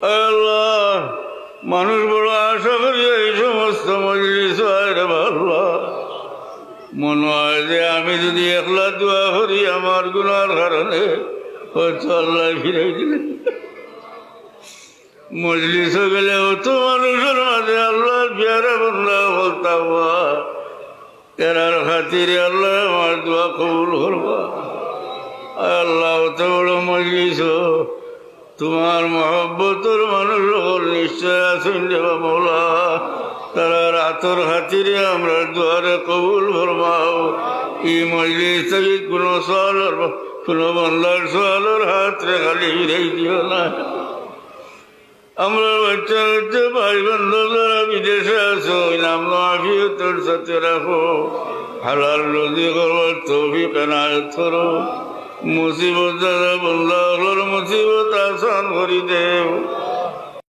আল্লাহ, মানুষ বড় আশা করি এই সমস্ত মজলিস মনে হয় যে আমি যদি একলা দোয়া করি, আমার গুনার কারণে হয়তো আল্লাহ ফিরে দিলেন মজলিস গেলে অত মানুষের মাঝে আল্লাহ বিয়ারে বন্ধা বলতাম এরার খাতিরে আল্লাহ আমার দোয়া কবুল করবা। আল্লাহ, অত বড় মজলিস তোমার মহব্বতর মানুষ সকল নিশ্চয় আছেন দেবা তারা রাতর খাতিরে আমরা দুয়ারে কবুল ফরমাও। এই মজলিস থেকে কোনো সওয়ালের কোনো বন্ধার সওয়ালের হাত খালি ফিরাই দিও না। আমরা বাচ্চা বাচ্চা ভাই বান্ধব যারা বিদেশে আছো নাম আফিয়তের সাথে রাখো। হালাল রোজি করবার তৌফিক এনায়ত করো। মুসিবত যারা বন্ধ মুসিবত আসান করি দেও